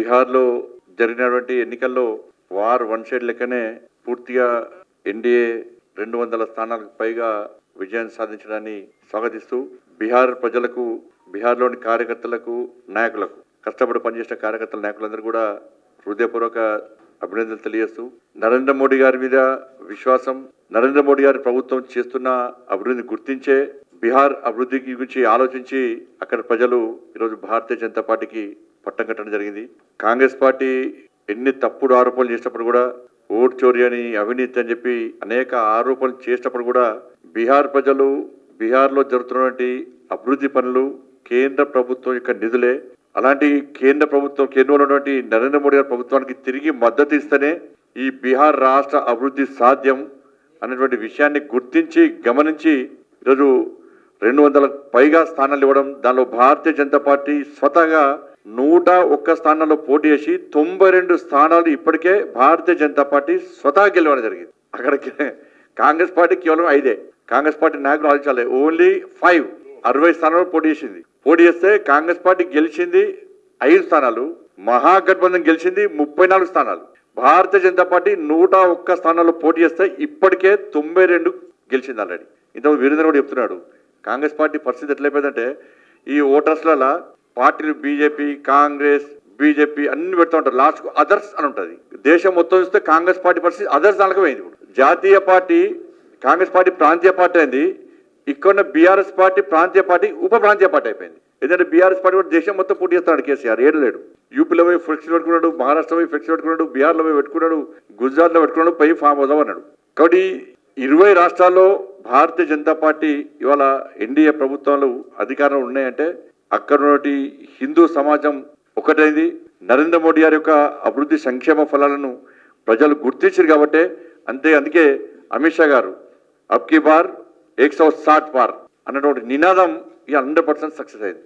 బీహార్లో జరిగినటువంటి ఎన్నికల్లో వార్ వన్ సైడ్ లెక్కనే పూర్తిగా ఎన్డీఏ రెండు వందల స్థానాలకు పైగా విజయం సాధించడాన్ని స్వాగతిస్తూ బీహార్ ప్రజలకు బీహార్లోని కార్యకర్తలకు నాయకులకు కష్టపడి పనిచేసిన కార్యకర్తల నాయకులందరూ కూడా హృదయపూర్వక అభినందనలు తెలియజేస్తూ నరేంద్ర మోడీ గారి మీద విశ్వాసం నరేంద్ర మోడీ గారి ప్రభుత్వం చేస్తున్న అభివృద్ధిని గుర్తించే బీహార్ అభివృద్ధి గురించి ఆలోచించి అక్కడ ప్రజలు ఈరోజు భారతీయ జనతా పార్టీకి పట్టం కట్టడం జరిగింది. కాంగ్రెస్ పార్టీ ఎన్ని తప్పుడు ఆరోపణలు చేసినప్పుడు కూడా ఓటు చోరీ అని అవినీతి అని చెప్పి అనేక ఆరోపణలు చేసినప్పుడు కూడా బీహార్ ప్రజలు బీహార్లో జరుగుతున్నటువంటి అభివృద్ధి పనులు కేంద్ర ప్రభుత్వం యొక్క నిధులే. అలాంటి కేంద్ర ప్రభుత్వం కేంద్రంలో ఉన్నటువంటి నరేంద్ర మోడీ గారి ప్రభుత్వానికి తిరిగి మద్దతు ఇస్తేనే ఈ బీహార్ రాష్ట్ర అభివృద్ధి సాధ్యం అనేటువంటి విషయాన్ని గుర్తించి గమనించి ఈరోజు రెండు వందల పైగా స్థానాలు ఇవ్వడం దానిలో భారతీయ జనతా పార్టీ స్వతహాగా నూట ఒక్క స్థానాల్లో పోటీ చేసి తొంభై రెండు స్థానాలు ఇప్పటికే భారతీయ జనతా పార్టీ స్వతహా గెలవడం జరిగింది. అక్కడికి కాంగ్రెస్ పార్టీ కేవలం ఐదే. కాంగ్రెస్ పార్టీ నాయకులు ఆలోచించాలి. Only five. అరవై స్థానాలు పోటీ చేసింది. పోటీ చేస్తే కాంగ్రెస్ పార్టీ గెలిచింది ఐదు స్థానాలు. మహాగఠబంధన్ గెలిచింది ముప్పై నాలుగు స్థానాలు. భారతీయ జనతా పార్టీ నూట ఒక్క స్థానాల్లో పోటీ చేస్తే ఇప్పటికే తొంభై రెండు గెలిచింది ఆల్రెడీ. ఇంత వీరేంద్ర కూడా చెప్తున్నాడు. కాంగ్రెస్ పార్టీ పరిస్థితి ఎట్లయిపోయిందంటే ఈ ఓటర్స్లలో పార్టీలు బీజేపీ కాంగ్రెస్ బీజేపీ అన్ని పెడతా ఉంటారు. లాస్ట్ అదర్స్ అని ఉంటుంది. దేశం మొత్తం చూస్తే కాంగ్రెస్ పార్టీ పరిస్థితి అదర్స్ దానికి పోయింది ఇప్పుడు. జాతీయ పార్టీ కాంగ్రెస్ పార్టీ ప్రాంతీయ పార్టీ అయింది. ఇక్కడ బీఆర్ఎస్ పార్టీ ప్రాంతీయ పార్టీ ఉప ప్రాంతీయ పార్టీ అయిపోయింది. ఎందుకంటే బీఆర్ఎస్ పార్టీ కూడా దేశం మొత్తం పోటీ చేస్తున్నాడు కేసీఆర్. ఏడు లేడు. యూపీలో పోయి ఫ్లెక్స్ పెట్టుకున్నాడు మహారాష్ట్ర పోయి ఫ్లెక్స్ పెట్టుకున్నాడు బీహార్లో పోయి పెట్టుకున్నాడు గుజరాత్లో పెట్టుకున్నాడు పై ఫామ్ హౌస్ అన్నాడు కాబట్టి ఇరవై రాష్ట్రాల్లో భారతీయ జనతా పార్టీ ఇవాళ ఎన్డీఏ ప్రభుత్వాలు అధికారంలో ఉన్నాయంటే అక్కడ హిందూ సమాజం ఒకటైంది. నరేంద్ర మోడీ గారి యొక్క అభివృద్ధి సంక్షేమ ఫలాలను ప్రజలు గుర్తించారు కాబట్టే అంతే అందుకే అమిత్ షా గారు అబ్కి బార్ ఏక్ సౌ సాట్ బార్ అన్నటువంటి నినాదం ఈ హండ్రెడ్ పర్సెంట్ సక్సెస్ అయింది.